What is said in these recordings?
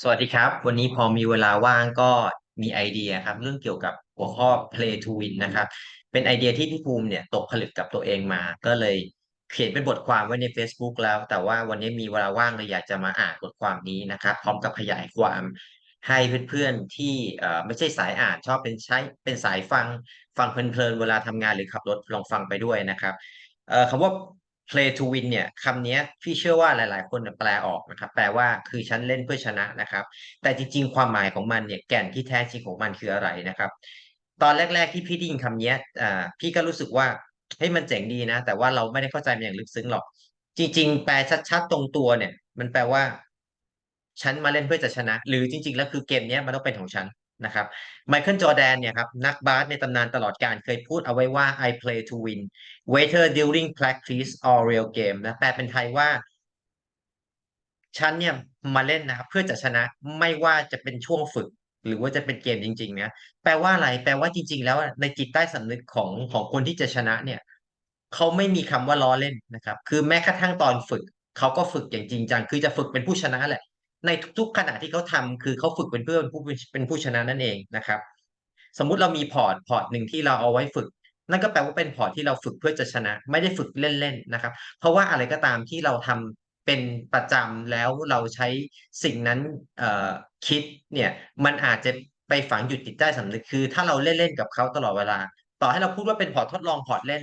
สวัสดีครับ วันนี้พอมีเวลาว่างก็มีไอเดียครับ เรื่องเกี่ยวกับหัวข้อ Play to Win นะครับ เป็นไอเดียที่พี่ภูมิเนี่ยตกผลึกกับตัวเองมา ก็เลยเขียนเป็นบทความไว้ใน Facebook แล้ว แต่ว่าวันนี้มีเวลาว่างเลยอยากจะมาอ่านบทความนี้นะครับ พร้อมกับขยายความให้เพื่อนๆที่ไม่ใช่สายอ่านชอบเป็นใช้เป็นสายฟังฟังเพลินๆเวลาทำงานหรือขับรถลองฟังไปด้วยนะครับคำว่า play to win เนี่ยคำนี้พี่เชื่อว่าหลาย ๆ คนแปลออกนะครับ แปลว่าคือฉันเล่นเพื่อชนะนะครับ แต่จริง ๆ ความหมายของมันเนี่ยแก่นที่แท้จริงของมันคืออะไรนะครับ ตอนแรก ๆ ที่พี่ได้ยินคำนี้อ่าพี่ก็รู้สึกว่าเฮ้ยมันเจ๋งดีนะ แต่ว่าเราไม่ได้เข้าใจมันอย่างลึกซึ้งหรอก จริง ๆ แปลชัด ๆ ตรงตัวเนี่ย มันแปลว่า ฉันมาเล่นเพื่อจะชนะ หรือจริง ๆ แล้วคือเกมนี้มันต้องเป็นของฉัน นะครับไมเคิลจอร์แดนเนี่ยครับนักบาสในตำนานตลอดการเคยพูดเอาไว้ว่า I play to win whether during practice or real game นะแปลเป็นไทยว่าฉันเนี่ยมาเล่นนะครับเพื่อจะชนะไม่ว่าจะเป็นช่วงฝึก หรือว่าจะเป็นเกมจริงๆนะแปลว่าอะไร แปลว่าจริง ๆ แล้วในจิตใต้สำนึกของของคนที่จะชนะเนี่ยเขาไม่มีคำว่าล้อเล่นนะครับ คือแม้กระทั่งตอนฝึกเขาก็ฝึกอย่างจริงจังคือจะฝึกเป็นผู้ชนะแหละ ในทุกๆขณะที่เขาทำคือเขาฝึกเป็นเพื่อเป็นผู้เป็นผู้ชนะนั่นเองนะครับ สมมุติเรามีพอร์ตพอร์ตหนึ่งที่เราเอาไว้ฝึก นั่นก็แปลว่าเป็นพอร์ตที่เราฝึกเพื่อจะชนะ ไม่ได้ฝึกเล่นๆนะครับ เพราะว่าอะไรก็ตามที่เราทำเป็นประจำแล้วเราใช้สิ่งนั้นคิดเนี่ยมันอาจจะไปฝังอยู่จิตใต้สำนึกคือ ถ้าเราเล่นๆกับเขาตลอดเวลา ต่อให้เราพูดว่าเป็นพอร์ตทดลองพอร์ตเล่น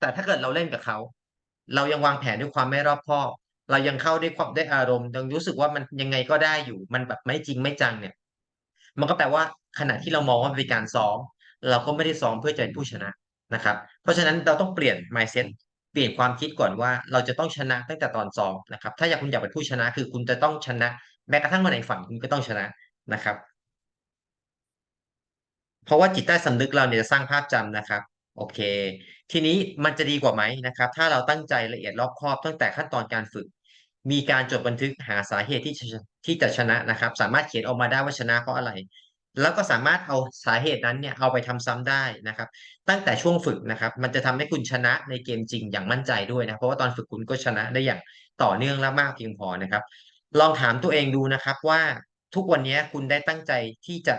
แต่ถ้าเกิดเราเล่นกับเขาเรายังวางแผนด้วยความไม่รอบคอบ เรายังเข้าด้วยความได้อารมณ์ยังรู้สึกว่ามันยังไงก็ได้อยู่ มันแบบไม่จริงไม่จังเนี่ย มันก็แปลว่าขณะที่เรามองว่าเป็นการซ้อม เราก็ไม่ได้ซ้อมเพื่อจะเป็นผู้ชนะนะครับ เพราะฉะนั้นเราต้องเปลี่ยน mindset เปลี่ยนความคิดก่อนว่าเราจะต้องชนะตั้งแต่ตอนซ้อมนะครับ ถ้าอยากคุณอยากเป็นผู้ชนะ คือคุณจะต้องชนะ แม้กระทั่งวันไหนฝันคุณก็ต้องชนะนะครับ เพราะว่าจิตใต้สำนึกเราเนี่ยจะสร้างภาพจำนะครับ โอเค ทีนี้มันจะดีกว่าไหมนะครับ ถ้าเราตั้งใจละเอียดรอบคอบตั้งแต่ขั้นตอนการฝึก มีการจดบันทึกหาสาเหตุที่ที่จะชนะนะครับ สามารถเขียนออกมาได้ว่าชนะเพราะอะไร แล้วก็สามารถเอาสาเหตุนั้นเนี่ยเอาไปทำซ้ำได้นะครับ ตั้งแต่ช่วงฝึกนะครับ มันจะทำให้คุณชนะในเกมจริงอย่างมั่นใจด้วยนะเพราะว่าตอนฝึกคุณก็ชนะได้อย่างต่อเนื่องและมากเพียงพอนะครับ ลองถามตัวเองดูนะครับว่าทุกวันนี้คุณได้ตั้งใจที่จะ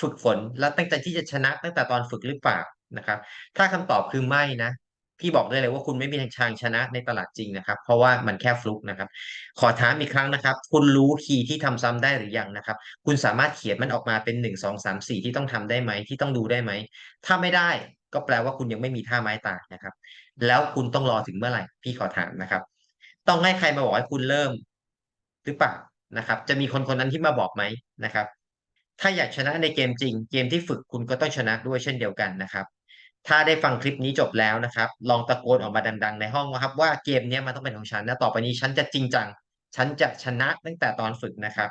ฝึกฝนและตั้งใจที่จะชนะตั้งแต่ตอนฝึกหรือเปล่านะครับ ถ้าคำตอบคือไม่นะ พี่บอกได้เลยว่าคุณไม่มีทางชนะในตลาดจริงนะครับ เพราะว่ามันแค่ฟลุกนะครับ ขอถามอีกครั้งนะครับ คุณรู้คีย์ที่ทำซ้ำได้หรือยังนะครับ คุณสามารถเขียนมันออกมาเป็นหนึ่งสองสามสี่ที่ต้องทำได้ไหมที่ต้องดูได้ไหมถ้าไม่ได้ก็แปลว่าคุณยังไม่มีท่าไม้ตายนะครับ แล้วคุณต้องรอถึงเมื่อไหร่ พี่ขอถามนะครับ ต้องให้ใครมาบอกให้คุณเริ่ม หรือเปล่านะครับ จะมีคนคนนั้นที่มาบอกไหมนะครับ ถ้าอยากชนะในเกมจริง เกมที่ฝึกคุณก็ต้องชนะด้วยเช่นเดียวกันนะครับ ถ้าได้ฟังคลิปนี้จบแล้วนะครับ ลองตะโกนออกมาดัง ๆ ในห้องนะครับ ว่าเกมนี้มันต้องเป็นของฉันนะต่อไปนี้ฉันจะจริงจัง ฉันจะชนะตั้งแต่ตอนฝึกนะครับ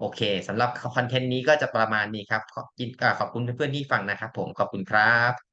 โอเคสำหรับคอนเทนต์นี้ก็จะประมาณนี้ครับ ขอบขอบคุณเพื่อนๆที่ฟังนะครับ ผมขอบคุณครับ